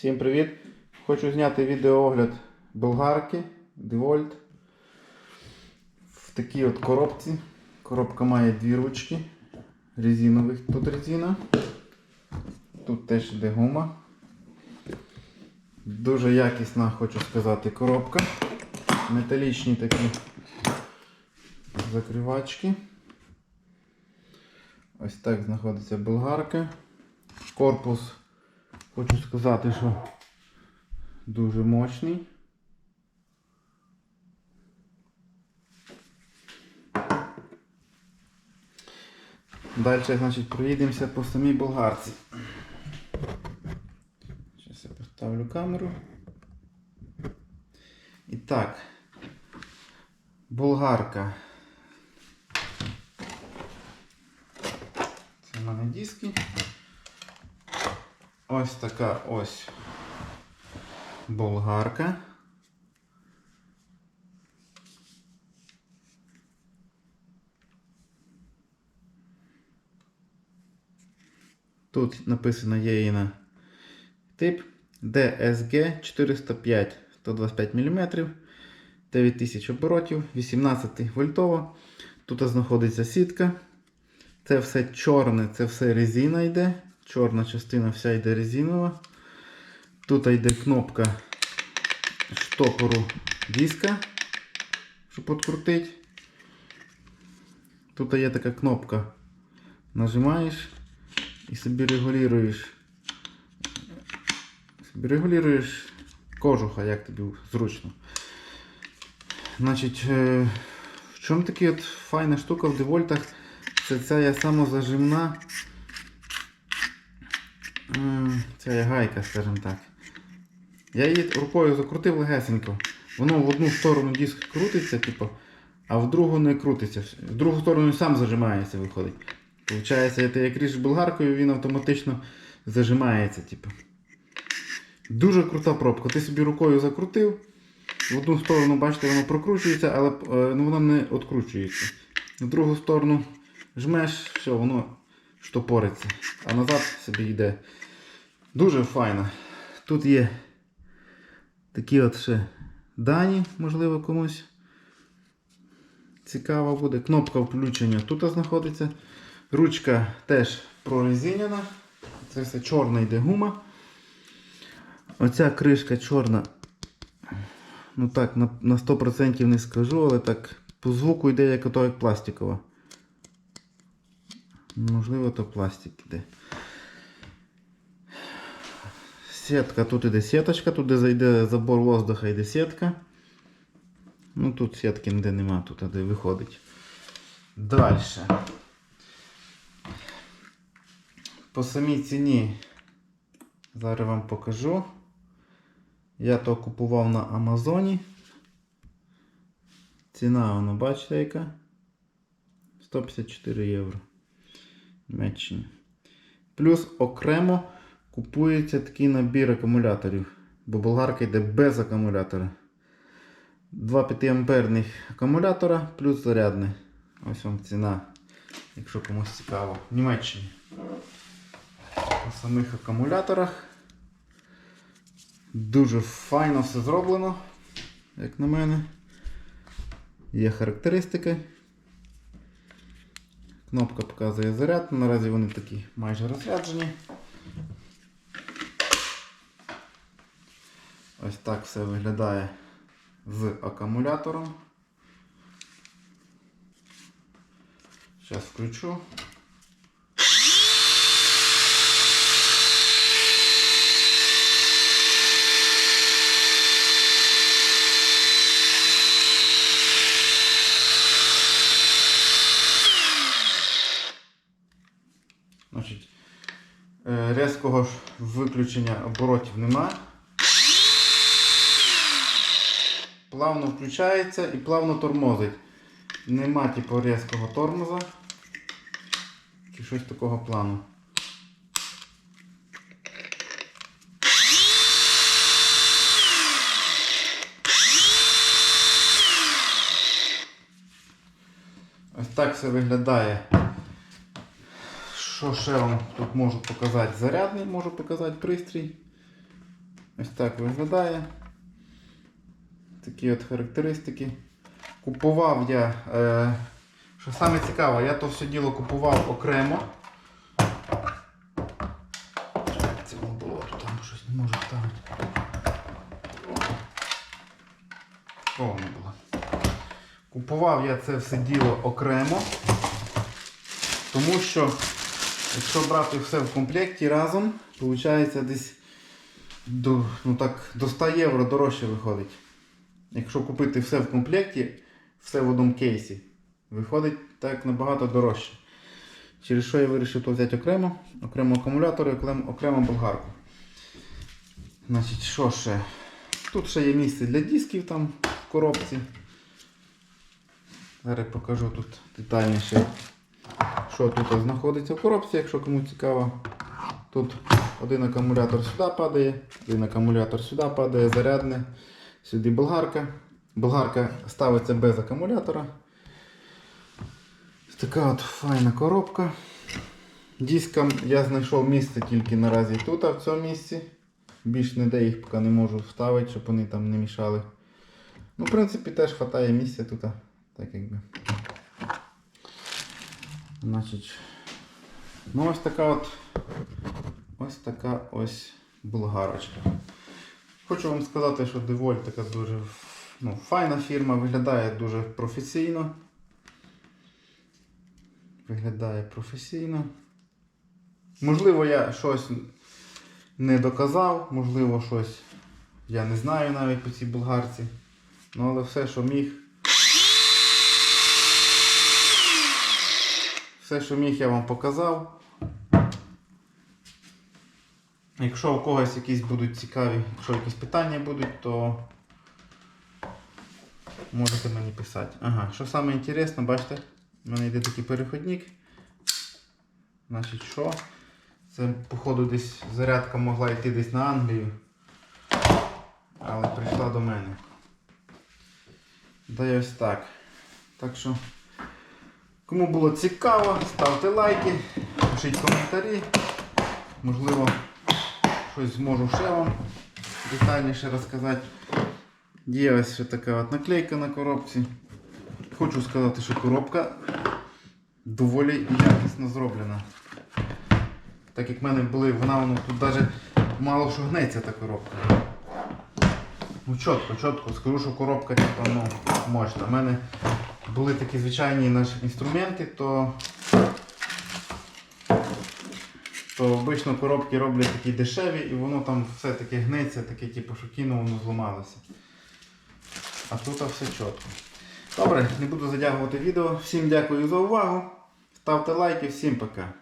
Всім привіт! Хочу зняти відеоогляд болгарки DeWalt в такій от коробці. Коробка має дві ручки резинових. Тут резина. Тут теж йде гума. Дуже якісна, хочу сказати, коробка. Металічні такі закривачки. Ось так знаходиться болгарка. Корпус, хочу сказати, що дуже мощний. Далі, значить, проїдемося по самій болгарці. Зараз я поставлю камеру. І так, болгарка. Це в мене диски. Ось така ось болгарка. Тут написано є її на тип DSG 405 125 мм, 9000 оборотів, 18 вольтова. Тут знаходиться сітка. Це все чорне, це все резина йде. Чорна частина вся йде резинова. Тут йде кнопка штопору диска, щоб підкрутити. Тут є така кнопка. Нажимаєш і собі регулюєш. Собі регулюєш кожуха, як тобі зручно. Значить, е, в чому така от файна штука в девольтах? Це ця є самозажимна. Ця є гайка, скажімо так. Я її рукою закрутив легесенько. Воно в одну сторону диск крутиться, типу, а в другу не крутиться. В другу сторону сам зажимається, виходить. Получається, ти як ріжеш болгаркою, він автоматично зажимається. Типу. Дуже крута пробка. Ти собі рукою закрутив. В одну сторону, бачите, воно прокручується, але е, ну, воно не відкручується. В другу сторону жмеш, все, воно штопориться. А назад собі йде. Дуже файно. Тут є такі от ще дані, можливо, комусь цікаво буде. Кнопка включення тут знаходиться. Ручка теж прорезинена. Це все чорна йде гума. Оця кришка чорна. Ну так, на, на 100% не скажу, але так по звуку йде як ото як пластикова. Можливо, то пластик іде. Сітка, тут іде сіточка, тут де зайде забор воздуха йде сітка. Ну тут сітки ніде нема, тут де виходить. Далі. По самій ціні зараз вам покажу. Я то купував на Амазоні. Ціна, воно бачите яка? 154 євро. Німеччині. Плюс окремо купується такий набір акумуляторів. Бо болгарка йде без акумулятора. Два 5 амперних акумулятора плюс зарядний. Ось вам ціна, якщо комусь цікаво. В Німеччині. По самих акумуляторах. Дуже файно все зроблено, як на мене. Є характеристики. Кнопка показує заряд, наразі вони такі майже розряджені. Ось так все виглядає з акумулятором. Зараз включу. Значить, е, різкого виключення оборотів нема. Плавно включається і плавно тормозить. Нема типу різкого тормоза. Чи щось такого плану. Ось так все виглядає. Що ще вам тут можу показати? Зарядний можу показати пристрій. Ось так виглядає. Такі от характеристики. Купував я, е, що саме цікаве, я то все діло купував окремо. Це було там щось не можу ставити. О, воно було. Купував я це все діло окремо, тому що якщо брати все в комплекті разом, виходить десь до, ну так, до 100 євро дорожче виходить. Якщо купити все в комплекті, все в одному кейсі, виходить так набагато дорожче. Через що я вирішив то взяти окремо, окремо акумулятор і окремо, болгарку. Значить, що ще? Тут ще є місце для дисків там в коробці. Зараз покажу тут детальніше, що тут знаходиться в коробці, якщо кому цікаво. Тут один акумулятор сюди падає, один акумулятор сюди падає, зарядне, сюди болгарка. Болгарка ставиться без акумулятора. Така от файна коробка. Дискам я знайшов місце тільки наразі тут, а в цьому місці. Більш ніде їх поки не можу вставити, щоб вони там не мішали. Ну, в принципі, теж вистачає місця тут. Так якби. Значить. Ну ось така от. Ось така ось болгарочка. Хочу вам сказати, що Деволь така дуже ну, файна фірма, виглядає дуже професійно. Виглядає професійно. Можливо, я щось не доказав, можливо, щось я не знаю навіть по цій болгарці. Ну, але все, що міг. Все, що міг, я вам показав. Якщо у когось якісь будуть цікаві, якщо якісь питання будуть, то можете мені писати. Ага, що саме інтересно, бачите, в мене йде такий переходник. Значить, що? Це, походу, десь зарядка могла йти десь на Англію. Але прийшла до мене. Да ось так. Так що, кому було цікаво, ставте лайки, пишіть коментарі. Можливо, щось зможу ще вам детальніше розказати. Є ось ще така от наклейка на коробці. Хочу сказати, що коробка доволі якісно зроблена. Так як в мене були, вона воно тут навіть мало що гнеться та коробка. Ну чітко, чітко, скажу, що коробка типа, ну, мощна. У мене були такі звичайні наші інструменти, то то обично коробки роблять такі дешеві і воно там все таке гнеться, таке типу, що кинув, воно зламалося. А тут все чітко. Добре, не буду затягувати відео. Всім дякую за увагу. Ставте лайки, всім пока.